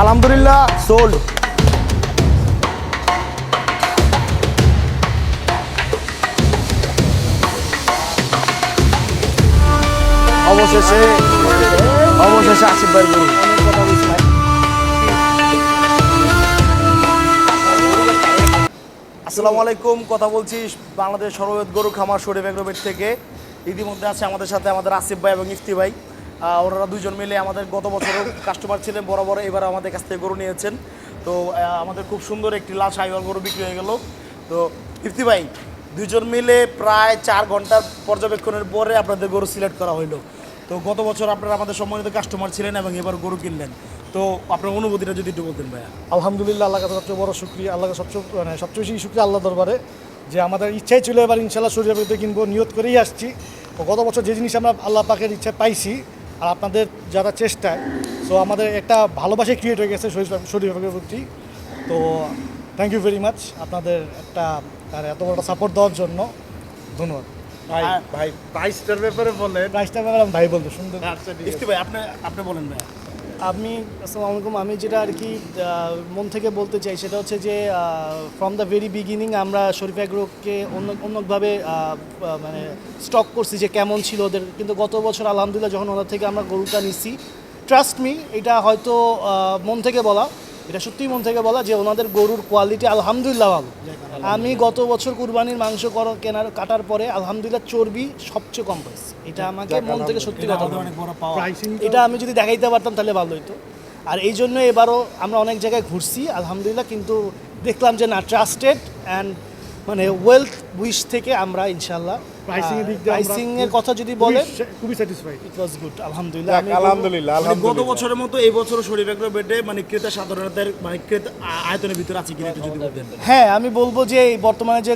আলহামদুলিল্লাহ সোল্ড অবশেষে অবশেষে আসিফ ভাই আসসালামু আলাইকুম, কথা বলছি বাংলাদেশ সর্ববৃহৎ গরু খামার শরীফ এগ্রোবেট থেকে। ইতিমধ্যে আছে আমাদের সাথে আমাদের আসিফ ভাই এবং ইফতি ভাই। ওনারা দুজন মিলে আমাদের গত বছরও কাস্টমার ছিলেন, বরাবর এবার আমাদের কাছ থেকে গরু নিয়েছেন। তো আমাদের খুব সুন্দর একটি লাল সাইওয়াল গরু বিক্রি হয়ে গেল। তো ইফতি ভাই দুজন মিলে প্রায় চার ঘণ্টার পর্যবেক্ষণের পরে আপনাদের গরু সিলেক্ট করা হলো তো, গত বছর আপনারা আমাদের সম্মানিত কাস্টমার ছিলেন এবং এবার গরু কিনলেন। তো, আপনার অনুভূতিটা যদি একটু বলতেন ভাইয়া। আলহামদুলিল্লাহ আল্লাহ কাছে সবচেয়ে বড় শুক্রিয়া আল্লাহ সবচেয়ে মানে সবচেয়ে বেশি শুক্রিয়া আল্লাহ দরবারে যে আমাদের ইচ্ছাই ছিল এবার ইনশাল্লাহ শরীর পেতে কিনবো, নিয়ত করেই আসছি। গত বছর যে জিনিস আমরা আল্লাহ পাকের ইচ্ছা পাইছি আর আপনাদের যারা চেষ্টায় সো আমাদের একটা ভালোবাসা ক্রিয়েট হয়ে গেছে শরীর শরীর প্রতি। তো থ্যাংক ইউ ভেরি মাচ আপনাদের একটা তার এত বড় সাপোর্ট দেওয়ার জন্য। ধন্যবাদ। ভাই আর- ভাই প্রাইসটার ব্যাপারে বলেন। প্রাইসটা ব্যাপারে ভাই বলতো সুন্দর আচ্ছা ভাই আপনি আপনি বলেন ভাইয়া আমি আসসালামু আলাইকুম। আমি যেটা আর কি মন থেকে বলতে চাই সেটা হচ্ছে যে ফ্রম দ্য ভেরি বিগিনিং আমরা শরীফ অ্যাগ্রোকে অন্য, অন্যভাবে মানে স্টক করছি যে কেমন ছিল ওদের। কিন্তু গত বছর আলহামদুলিল্লাহ যখন ওদের থেকে আমরা গরুটা নিছি ট্রাস্ট মি এটা হয়তো মন থেকে বলা। এটা সত্যিই মন থেকে বলা যে ওনাদের গরুর কোয়ালিটি আলহামদুলিল্লাহ ভালো। আমি গত বছর কুরবানির মাংস কর- কেনার কাটার পরে আলহামদুলিল্লাহ চর্বি সবচেয়ে কম পাইছে। এটা আমাকে মন থেকে সত্যি কথা এটা আমি যদি দেখাইতে পারতাম তাহলে ভালো হতো আর এই জন্য এবারও আমরা অনেক জায়গায় ঘুরছি আলহামদুলিল্লাহ কিন্তু দেখলাম যে না ট্রাস্টেড অ্যান্ড মানে ওয়েলথ উইশ থেকে আমরা ইনশাল্লাহ Pricing এর দিক দিয়ে আমরা প্রাইসিং এর কথা যদি বলেন খুবই স্যাটিসফাইড ইট ওয়াজ গুড আলহামদুলিল্লাহ। আলহামদুলিল্লাহ মানে গত বছরের মতো এই বছর শরীফ এগ্রো বেডে মানে ক্রেতা সাধারণতার মানে ক্রেতা আয়তনের ভিতরে আছে কিনা একটু যদি বলতেন হ্যাঁ আমি বলব যে এই বর্তমানে যে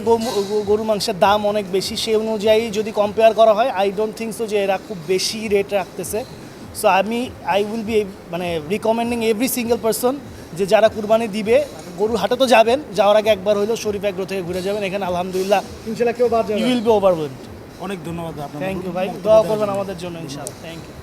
গরু- মাংসের দাম অনেক বেশি সেই অনুযায়ী যদি কম্পেয়ার করা হয় আই ডোন্ট থিঙ্ক সো যে এরা খুব বেশি রেট রাখতেছে। সো আমি আই উইল বি মানে রিকমেন্ডিং এভরি সিঙ্গেল পারসন যে যারা কুরবানি দিবে গরুর হাটে তো যাবেন যাওয়ার আগে একবার হইল শরীফ এগ্রো থেকে ঘুরে যাবেন এখানে আলহামদুলিল্লাহ ইনশাল্লাহ কেউ বাদ যাবে ইউ উইল বি ওভারওয়েলড অনেক ধন্যবাদ আপনাকে থ্যাংক ইউ ভাই দোয়া করবেন আমাদের জন্য ইনশাআল্লাহ। Thank you